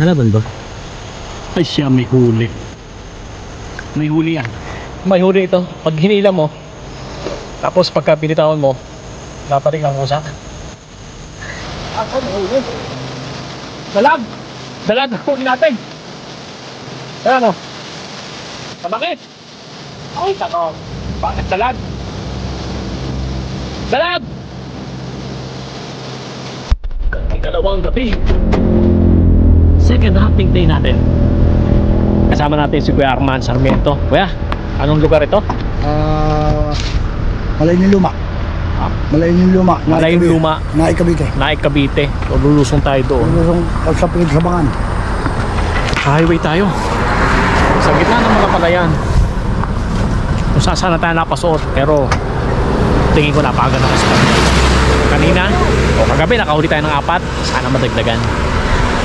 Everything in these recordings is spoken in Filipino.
Halaban ba? Ay siya, may huli. May huli yan. May huli ito. Pag hinila mo, tapos pagka binitawan mo, naparing ang usak. Ako, may huli. Dalag! Dalag ang huli natin! Ayan o. Bakit? Ay, tako. Bakit dalag? Dalag! Ikalawang gabi. Second hunting day natin. Kasama natin si Kuya Arman Sarmiento. Kuya, anong lugar ito? Ah, Malayin yung luma. Ah. Malayin yung luma. Malayin Naik- Luma. Naik Cavite. Naik Cavite. So, lulusong tayo doon. Lusong sa pingit sa bangan. Sa highway tayo. Sa gitna ng mga palayan. Kung saan sana tayo napasuot. Pero tingin ko napaganda ng spot. Kanina, o kagabi, nakahuli tayo ng apat. Sana madagdagan.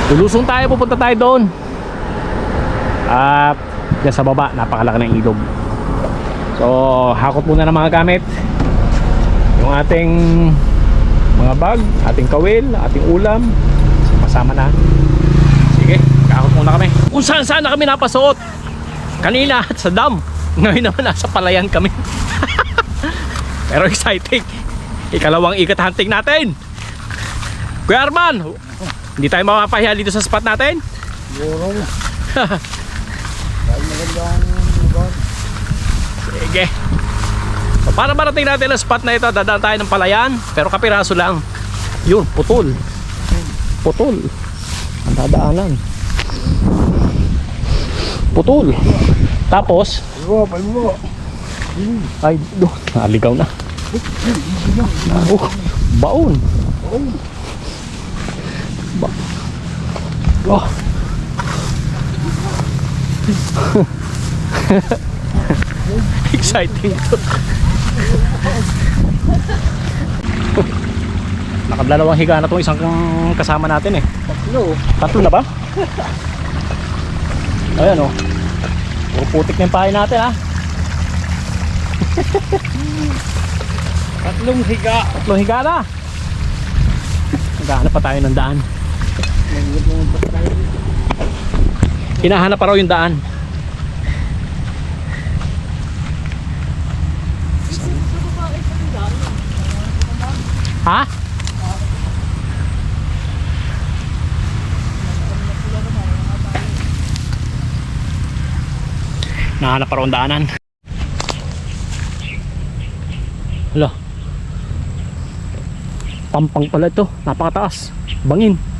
Lulusong tayo, pupunta tayo doon. At dyan sa baba, napakalaki ng ilog. So, hakot muna ng mga gamit. Yung ating mga bag, ating kawil, ating ulam. Masama na. Sige, kakot muna kami. Kung saan saan na kami napasuot. Kanina at sa dam. Ngayon naman nasa palayan kami. Pero exciting. Ikalawang ikat hunting natin. Kuya Arman, hindi tayo mapapahiya dito sa spot natin. Siguro. Dahil magandang lugar. Sige. So, para marating natin ang spot na ito, dadaan tayo ng palayan. Pero kapiraso lang. Yun, putol. Putol. Ang dadaanan. Putol. Tapos, Palibo, palibo. ay, do, naligaw na. Oh, baon. Ba oh. Exciting to. Nakadalawang higa na tong isang kasama natin eh. Tatlo. Tatlo na ba? Ayan. Oh. Puro putik na yung pahay natin ha. Tatlong higa. Tatlong higa na. Naghahanap pa tayo ng daan. Hinahanap pa raw yung daan. Ha? Nahanap pa raw daanan. Hala. Pampang pala ito. Napakataas. Bangin.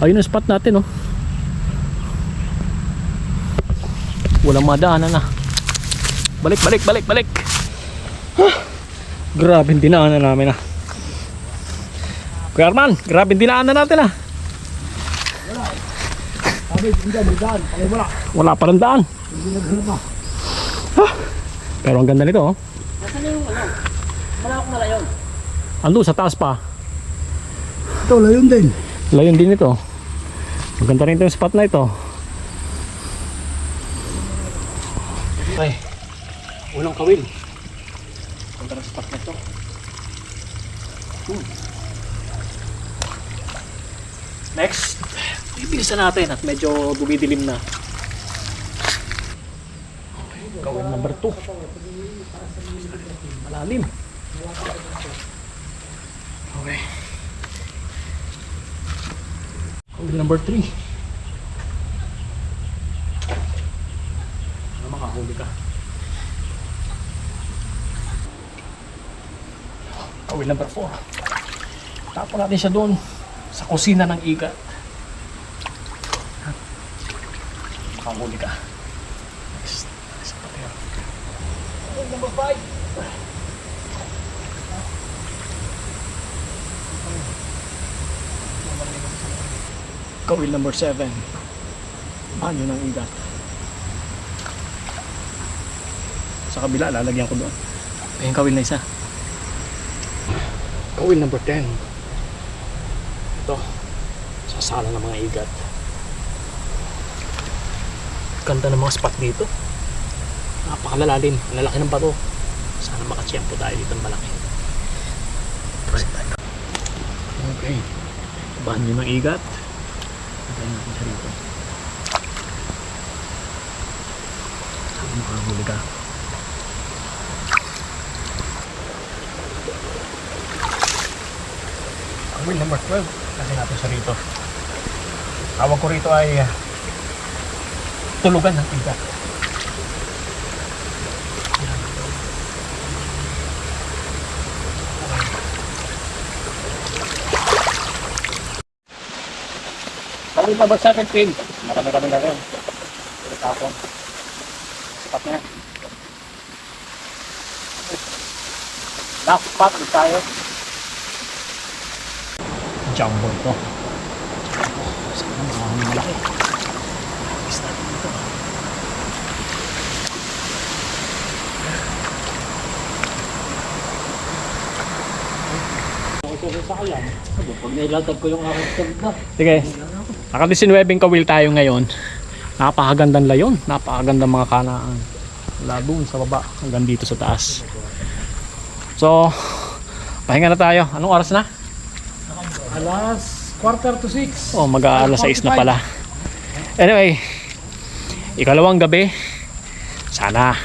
Ayun ang spot natin oh. Walang madaanan na. Balik, balik, balik, balik. Huh. Grabe yung dinaanan namin ah. Kuya Arman, grabe yung dinaanan natin ah. Wala. Wala pa rin daan. Pero ang ganda nito oh. Malawak na layon. Ando sa taas pa. Ito, layon din. Layon din ito. Maganda rin ito yung spot na ito. Okay. Unang kawil. Ganda ng spot na ito. Hmm. Next. Ibilisan natin at medyo dumidilim na. Kawil number 2. Malalim. Okay. Kawil number 3. Ano makahuli ka? Kawil number 4. Tapon natin siya doon sa kusina ng iga. Makahuli ka. Next. Sa patero. Kawil number 5. Kawil number 7. Ano ng igat? Sa kabila, lalagyan ko doon. Ayun, kawil na isa. Kawil number 10. Ito. Sasala ng mga igat. Ganda ng mga spot dito. Napakalalalim. Ang lalaki ng bato. Sana makachempo tayo dito ng malaki. Okay. Bahan nyo ng igat. Tayo natin siya rito. Saan makahuli ka? Amoy number 12. Kasi natin siya rito. Tawag ko rito ay uh, tulugan ng pigat. Kami pa ba sa akin, Pin? Marami kami na rin. Tapos, sapat na. Last spot ulit tayo. Jumbo ito. Sana maraming malaki. Is natin dito. Pag nailatag ko yung aking tagda. Sige. Naka 19 kawil tayo ngayon. Napakagandang layon. Napakagandang mga kanaan. Doon sa baba hanggang dito sa taas. So, pahinga na tayo. Anong oras na? Alas quarter to six. Oh, mag-aalas 6 na pala. Anyway, ikalawang gabi. Sana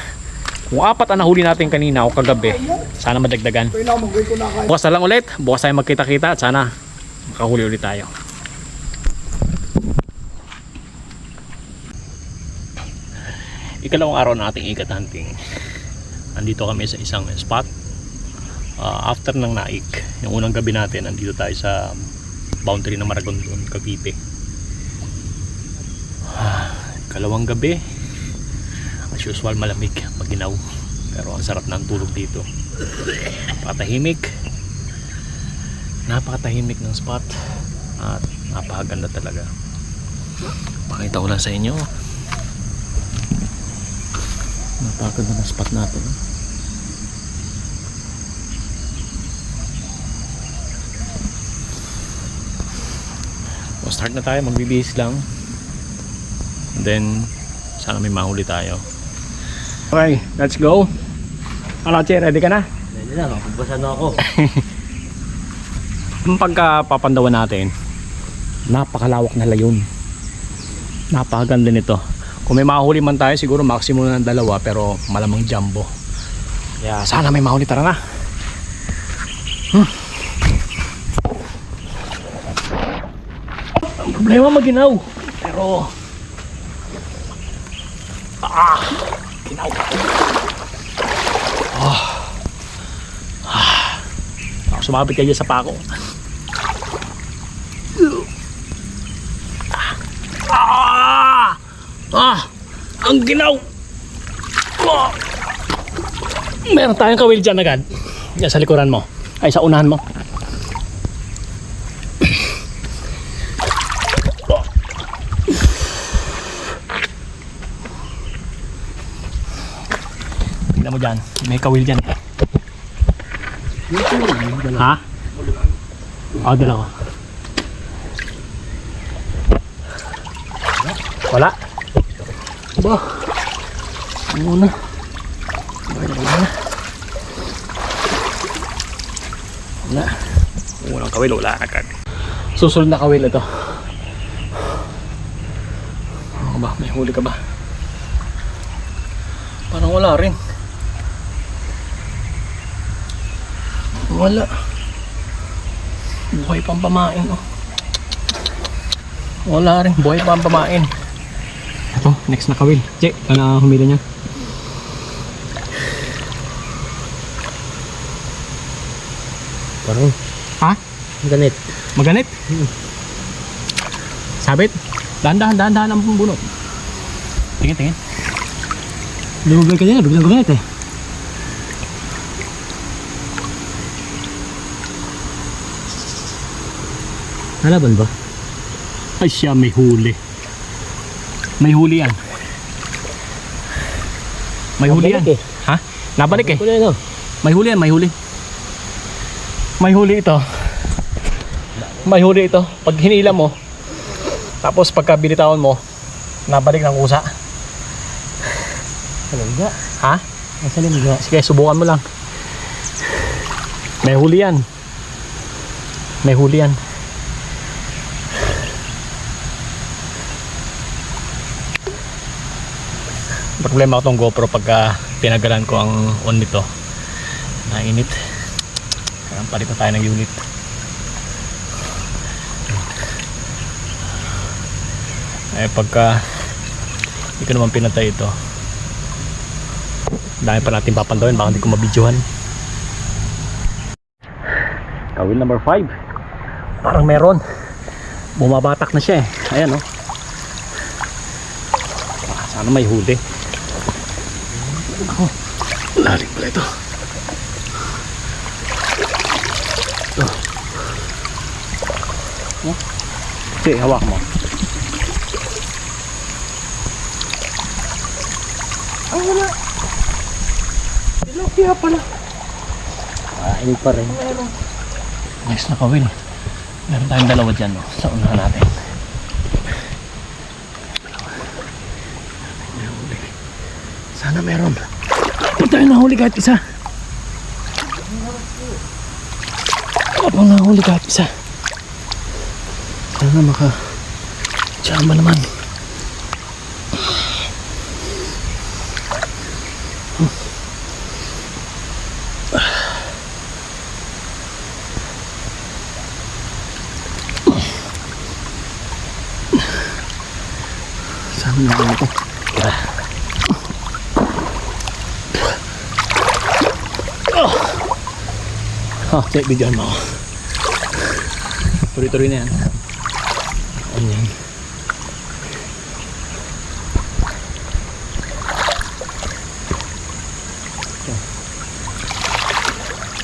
kung apat ang nahuli natin kanina o kagabi, sana madagdagan. Bukas na lang ulit. Bukas tayo magkita-kita at sana makahuli ulit tayo. Ikalawang araw na ating ikat hunting. Nandito kami sa isang spot. Ah, after ng naik, yung unang gabi natin, nandito tayo sa boundary ng Maragondon, Cavite. Ah, Ikalawang gabi, as usual malamig, maginaw. Pero ang sarap ng tulog dito. Napakatahimik. Napakatahimik ng spot. At napakaganda talaga. Pakita ko lang sa inyo. Napakaganda ng spot natin. So start na tayo. Magbibihis lang. And then sana may mahuli tayo okay let's go ano Che ready ka na? Hindi na, magbasa na ako. Yung pagkapapandawan natin, napakalawak na layon. Napakaganda nito. Kung may mahuli man tayo, siguro maximum ng dalawa, pero malamang jumbo. Kaya sana may mahuli tara na. Hmm. Ang problema maginaw. Pero... Ah! Ginaw. Ah. Ah. Ako sumabit kayo sa pako. Ah! Ah! Ang ginaw! Ah! Meron tayong kawil dyan agad. Yan sa likuran mo. Ay, sa unahan mo. Ah. Tingnan mo dyan. May kawil dyan. Ha? Oo, dalawa. Wala. Ba? Ano na? Wala na. Wala. Unang kawil, wala agad. Susunod na kawil ito. Ano ba? May huli ka ba? Parang wala rin. Wala. Buhay pang pamain, oh. Wala rin. Buhay pang pamain. Ito, next na kawil. Che, ka na humila niya. Parang Ha? ganit. Maganit? Sabit? Dahan-dahan, dahan-dahan ang bunot. Tingin, tingin. Lumabay ka dyan, biglang gumanit eh. Halaban ba? Ay siya, may huli. May huli yan. May huli yan. Nabalik eh. Ha? Nabalik eh. Kulay no? May huli yan, may huli. May huli ito. May huli ito. Pag hinila mo, tapos pagka binitawan mo, nabalik ng kusa. Salangga. Ha? Salangga. Sige, subukan mo lang. May huli yan. May huli yan. Problema ko tong GoPro pagka pinagalan ko ang on nito. Nainit. Kaya palit na tayo ng unit. Eh pagka hindi naman pinatay ito. Dami pa natin papandawin baka hindi ko mabidyohan. Kawil number 5. Parang meron. Bumabatak na siya eh. Ayan oh. Ah, sana may huli. Oh, lalim pala ito. Ito. Oh. Sige, hawak mo. Ang wala. Tilapia pala. Ah, ini pa rin. Next na kawil. Meron tayong dalawa dyan, no? Sa unahan natin. Sana meron. Hindi tayo nahuli kahit isa. Wala pang nahuli kahit isa. Sana maka... Tsama naman. Sana meron ito. Oh, check video mo. Tuloy-tuloy na yan. Ano yan?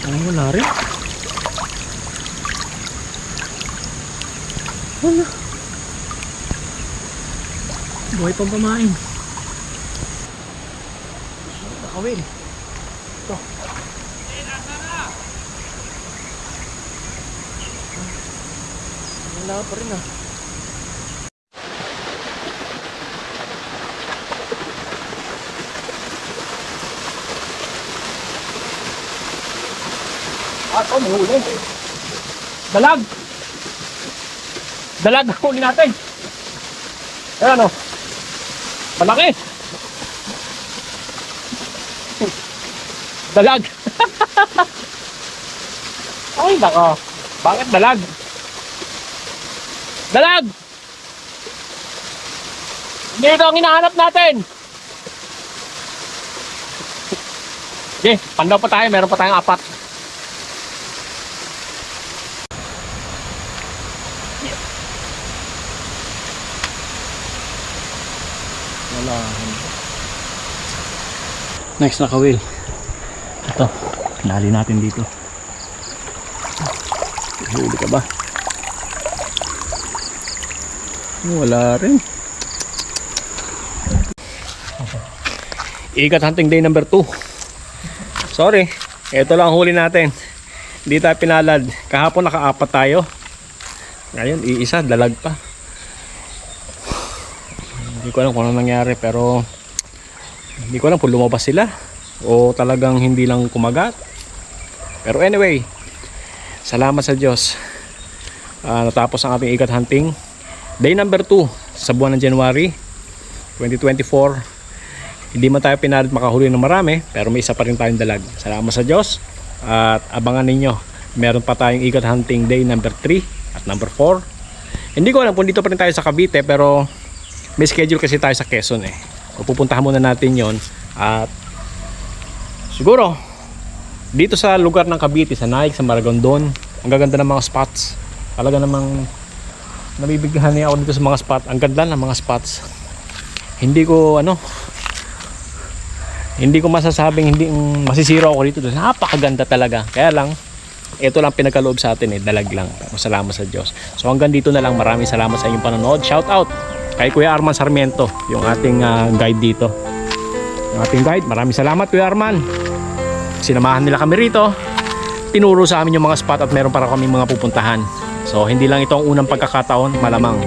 Ay, wala rin. Wala. Buhay pang pamain. Nakawin. Ito. Wala pa rin ah. Ato, may huli. Dalag! Dalag ang huli natin. Ayan o. Malaki. Dalag. Ay, nako. Bakit dalag? Dalag! Hindi ito ang hinahanap natin. Sige, pandaw pa tayo. Meron pa tayong apat. Wala. Next na kawil. Ito, nali natin dito. Huli ka ba? Wala rin. Ikat hunting day number 2. Sorry, ito lang ang huli natin. Hindi tayo pinalad. Kahapon nakaapat tayo. Ngayon, iisa, dalag pa. Hindi ko alam kung ano nangyari pero hindi ko alam kung lumabas sila o talagang hindi lang kumagat. Pero anyway, salamat sa Diyos. Ah, natapos ang ating ikat hunting. Day number 2 sa buwan ng January 2024. Hindi man tayo pinalit makahuli ng marami pero may isa pa rin tayong dalag. Salamat sa Diyos at abangan ninyo. Meron pa tayong ikat hunting day number 3 at number 4. Hindi ko alam kung dito pa rin tayo sa Cavite pero may schedule kasi tayo sa Quezon eh. So, pupuntahan muna natin yon at siguro dito sa lugar ng Cavite, sa Naik, sa Maragondon, ang gaganda ng mga spots. Talaga namang nabibigyan niya ako dito sa mga spot. Ang ganda ng mga spots. Hindi ko ano hindi ko masasabing hindi masisiro ako dito. Napakaganda talaga. Kaya lang ito lang pinagkaloob sa atin eh, dalag lang. Salamat sa Diyos. So hanggang dito na lang. Maraming salamat sa inyong panonood. Shout out kay Kuya Arman Sarmiento, yung ating ah, guide dito. Yung ating guide, maraming salamat Kuya Arman. Sinamahan nila kami rito. Tinuro sa amin yung mga spot at meron para kami mga pupuntahan. So hindi lang ito ang unang pagkakataon, malamang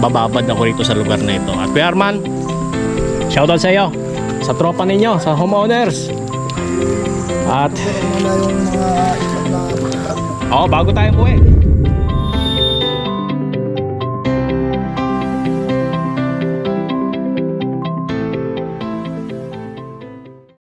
bababad ako rito sa lugar na ito. At Kuya Arman, shoutout sa iyo, sa tropa ninyo, sa homeowners. At oh, bago tayo umuwi,